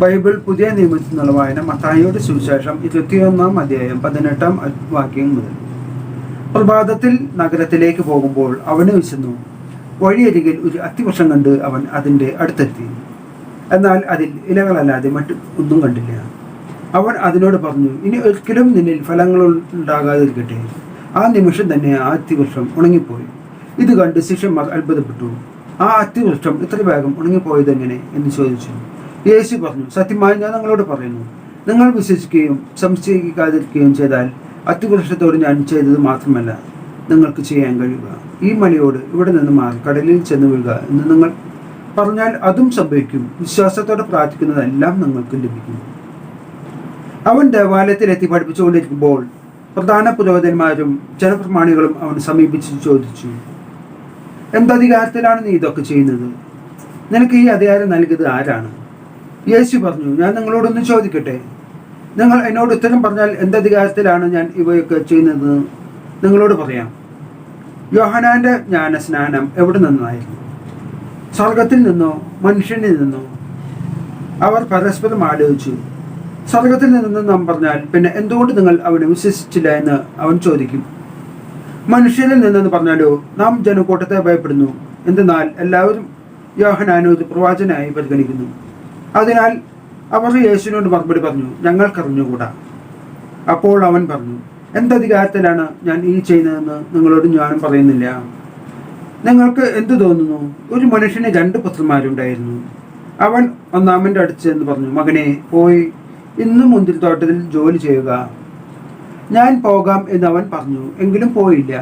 Bible പുതിയ നിയമത്തിൽ നിന്നുള്ള വായന മത്തായിയുടെ സുവിശേഷം ഇരുപത്തിയൊന്നാം അധ്യായം പതിനെട്ടാം വാക്യം മുതൽ. പ്രഭാതത്തിൽ നഗരത്തിലേക്ക് പോകുമ്പോൾ അവന് വിശന്നു. വഴിയരികിൽ ഒരു അത്തിവൃക്ഷം കണ്ട് അവൻ അതിന്റെ അടുത്തെത്തി. എന്നാൽ അതിൽ ഇലകളല്ലാതെ മറ്റു ഒന്നും കണ്ടില്ല. അവൻ അതിനോട് പറഞ്ഞു ഇനി ഒരിക്കലും നിന്നിൽ ഫലങ്ങൾ ഉണ്ടാകാതിരിക്കട്ടെ. ആ നിമിഷം തന്നെ ആ അത്തിവൃക്ഷം ഉണങ്ങിപ്പോയി. ഇത് കണ്ട് ശിഷ്യന്മാർ അത്ഭുതപ്പെട്ടു. ആ അത്തിവൃക്ഷം ഇത്ര വേഗം ഉണങ്ങിപ്പോയതെങ്ങനെ? എന്ന് ചോദിച്ചു. യേശു പറഞ്ഞു സത്യമായി ഞാൻ നിങ്ങളോട് പറയുന്നു. നിങ്ങൾ വിശ്വസിക്കുകയും സംശയിക്കാതിരിക്കുകയും ചെയ്താൽ അത്തിവൃക്ഷത്തോട് ഞാൻ ചെയ്തത് മാത്രമല്ല നിങ്ങൾക്ക് ചെയ്യാൻ കഴിയുക. ഈ മലയോട് ഇവിടെ നിന്ന് മാറി കടലിൽ ചെന്ന് വീഴുക എന്ന് നിങ്ങൾ പറഞ്ഞാൽ അതും സംഭവിക്കും. വിശ്വാസത്തോടെ പ്രാർത്ഥിക്കുന്നതെല്ലാം നിങ്ങൾക്ക് ലഭിക്കും. അവൻ ദേവാലയത്തിലെത്തി പഠിപ്പിച്ചുകൊണ്ടിരിക്കുമ്പോൾ പ്രധാന പുരോഹിതന്മാരും ജനപ്രമാണികളും അവൻ സമീപിച്ച് ചോദിച്ചു എന്തധികാരത്തിലാണ് നീ ഇതൊക്കെ ചെയ്യുന്നത്? നിനക്ക് ഈ അധികാരം നൽകിയത് ആരാണ്? യേശു പറഞ്ഞു ഞാൻ നിങ്ങളോടൊന്ന് ചോദിക്കട്ടെ? നിങ്ങൾ എന്നോട് ഉത്തരം പറഞ്ഞാൽ എന്തധികാരത്തിലാണ് ഞാൻ ഇവയൊക്കെ ചെയ്യുന്നത്? നിങ്ങളോട് പറയാം. യോഹനാന്റെ ജ്ഞാനസ്നാനം എവിടെ നിന്നായിരുന്നു? സ്വർഗത്തിൽ നിന്നോ? മനുഷ്യനിൽ നിന്നോ? അവർ പരസ്പരം ആലോചിച്ചു. സ്വർഗത്തിൽ നിന്ന് നാം പറഞ്ഞാൽ പിന്നെ എന്തുകൊണ്ട് നിങ്ങൾ അവനെ വിശ്വസിച്ചില്ല എന്ന് അവൻ ചോദിക്കും. മനുഷ്യരിൽ നിന്നെന്ന് പറഞ്ഞാലോ? നാം ജനക്കൂട്ടത്തെ ഭയപ്പെടുന്നു. എന്തെന്നാൽ എല്ലാവരും യോഹനാനോ ഒരു പ്രവാചനായി പരിഗണിക്കുന്നു. അതിനാൽ അവർ യേശുവിനോട് മറുപടി പറഞ്ഞു ഞങ്ങൾക്കറിഞ്ഞുകൂടാ അപ്പോൾ അവൻ പറഞ്ഞു എന്തധികാരത്തിലാണ് ഞാൻ ഈ ചെയ്യുന്നതെന്ന് നിങ്ങളോട് ഞാനും പറയുന്നില്ല. നിങ്ങൾക്ക് എന്തു തോന്നുന്നു? ഒരു മനുഷ്യന് രണ്ട് പുത്രന്മാരുണ്ടായിരുന്നു. അവൻ ഒന്നാമന്റെ അടുത്ത് ചെന്ന് പറഞ്ഞു മകനെ പോയി ഇന്നും മുന്തിരിത്തോട്ടത്തിൽ ജോലി ചെയ്യുക. ഞാൻ പോകാം എന്ന് അവൻ പറഞ്ഞു എങ്കിലും പോയില്ല.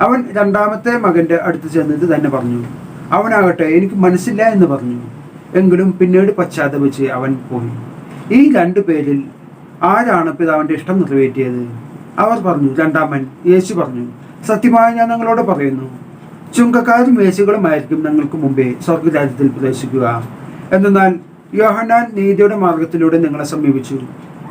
അവൻ രണ്ടാമത്തെ മകന്റെ അടുത്ത് ചെന്നിട്ട് തന്നെ പറഞ്ഞു അവനാകട്ടെ എനിക്ക് മനസ്സില്ല എന്ന് പറഞ്ഞു. എങ്കിലും പിന്നീട് പശ്ചാത്തപിച്ച് അവൻ പോയി. ഈ രണ്ടു പേരിൽ ആരാണ് പിതാവിന്റെ ഇഷ്ടം നിറവേറ്റിയത് അവർ പറഞ്ഞു രണ്ടാമൻ യേശു പറഞ്ഞു സത്യമായി ഞാൻ നിങ്ങളോട് പറയുന്നു ചുങ്കക്കാരും വേശികളുമായിരിക്കും ഞങ്ങൾക്ക് മുമ്പേ സ്വർഗരാജ്യത്തിൽ പ്രവേശിക്കുക. എന്നാൽ യോഹന്നാൻ നീതിയുടെ മാർഗത്തിലൂടെ നിങ്ങളെ സമീപിച്ചു.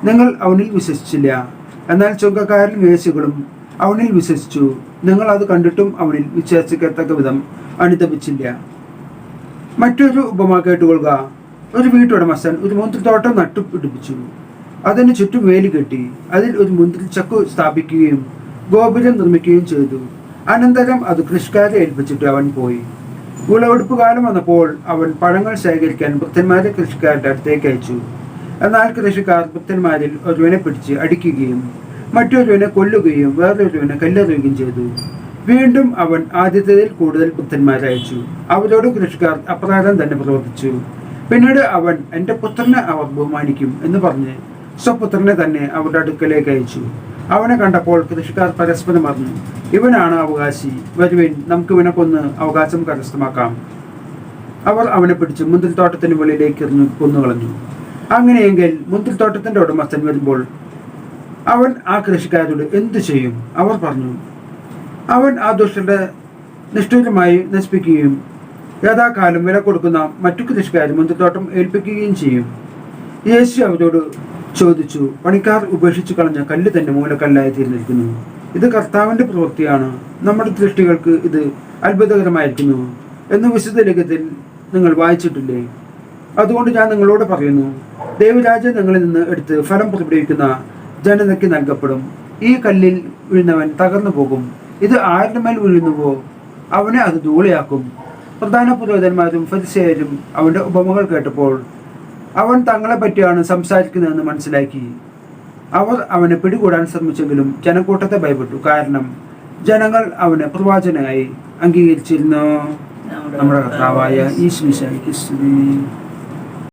നിങ്ങൾ അവനിൽ വിശ്വസിച്ചില്ല. എന്നാൽ ചുങ്കക്കാരും വേശികളും അവനിൽ വിശ്വസിച്ചു. നിങ്ങൾ അത് കണ്ടിട്ടും അവനിൽ വിശ്വസിക്കത്തക്ക വിധം അനുദപിച്ചില്ല. മറ്റൊരു ഉപമ കേട്ടുകൊള്ളുക. ഒരു വീട്ടുടമസ്ഥൻ ഒരു മുന്തിരിത്തോട്ടം നട്ടുപിടിപ്പിച്ചു അതിന് ചുറ്റും വേലി കെട്ടി. അതിൽ ഒരു മുന്തിരി ചക്കു സ്ഥാപിക്കുകയും ഗോപുരം നിർമ്മിക്കുകയും ചെയ്തു. അനന്തരം അത് കൃഷിക്കാരെ ഏൽപ്പിച്ചിട്ട് അവൻ പോയി. വിളവെടുപ്പ് കാലം വന്നപ്പോൾ അവൻ പഴങ്ങൾ ശേഖരിക്കാൻ ഭക്തന്മാരെ കൃഷിക്കാരുടെ അടുത്തേക്ക് അയച്ചു. എന്നാൽ കൃഷിക്കാർ ഭക്തന്മാരിൽ ഒരുവനെ പിടിച്ച് അടിക്കുകയും മറ്റൊരുവനെ കൊല്ലുകയും വേറൊരുവനെ കല്ലെറിയുകയും ചെയ്തു. വീണ്ടും അവൻ ആദ്യത്തേതിൽ കൂടുതൽ പുത്രന്മാരെ അയച്ചു. അവരോട് കൃഷിക്കാർ അപ്രകാരം തന്നെ പ്രവർത്തിച്ചു. പിന്നീട് അവൻ എന്റെ പുത്രനെ അവർ ബഹുമാനിക്കും എന്ന് പറഞ്ഞ് സ്വപുത്രനെ തന്നെ അവരുടെ അടുക്കലേക്ക് അയച്ചു. അവനെ കണ്ടപ്പോൾ കൃഷിക്കാർ പരസ്പരം പറഞ്ഞു ഇവനാണ് അവകാശി. വരുവിൻ നമുക്ക് ഇവനെ കൊന്ന് അവകാശം കരസ്ഥമാക്കാം. അവർ അവനെ പിടിച്ച് മുന്തിരിത്തോട്ടത്തിന് വെളിയിലേക്ക് എറിഞ്ഞു കൊന്നുകളഞ്ഞു. അങ്ങനെയെങ്കിൽ മുന്തിരിത്തോട്ടത്തിന്റെ ഉടമസ്ഥൻ വരുമ്പോൾ അവൻ ആ കൃഷിക്കാരോട് എന്തു ചെയ്യും? അവർ പറഞ്ഞു. അവൻ ആ ദുഷ്ടന്റെ നിഷ്ഠൂരമായി നശിപ്പിക്കുകയും യഥാകാലം വില കൊടുക്കുന്ന മറ്റു കൃഷിക്കാരും മുന്തിത്തോട്ടം ഏൽപ്പിക്കുകയും ചെയ്യും. യേശു അവരോട് ചോദിച്ചു പണിക്കാർ ഉപേക്ഷിച്ചു കളഞ്ഞ കല്ല് തന്നെ മൂലക്കല്ലായി തീർന്നിരിക്കുന്നു. ഇത് കർത്താവിന്റെ പ്രവൃത്തിയാണ്. നമ്മുടെ ദൃഷ്ടികൾക്ക് ഇത് അത്ഭുതകരമായിരിക്കുന്നു എന്ന് വിശുദ്ധ ലേഖത്തിൽ നിങ്ങൾ വായിച്ചിട്ടില്ലേ? അതുകൊണ്ട് ഞാൻ നിങ്ങളോട് പറയുന്നു ദൈവരാജ്യം നിങ്ങളിൽ നിന്ന് എടുത്ത് ഫലം പുറപ്പെടുവിക്കുന്ന ജനതയ്ക്ക് നൽകപ്പെടും. ഈ കല്ലിൽ വീഴുന്നവൻ തകർന്നു പോകും ഇത് ആരുടെ മേൽ വീഴുന്നുവോ അവനെ അത് ധൂളിയാക്കും. പ്രധാന പുരോഹിതന്മാരും ഫരിസേയരും അവന്റെ ഉപമകൾ കേട്ടപ്പോൾ അവൻ തങ്ങളെ പറ്റിയാണ് സംസാരിക്കുന്നതെന്ന് മനസ്സിലാക്കി. അവർ അവനെ പിടികൂടാൻ ശ്രമിച്ചെങ്കിലും ജനക്കൂട്ടത്തെ ഭയപ്പെട്ടു. കാരണം ജനങ്ങൾ അവനെ പ്രവാചനായി അംഗീകരിച്ചിരുന്നു. നമ്മുടെ കർത്താവായ ഈശ്വരി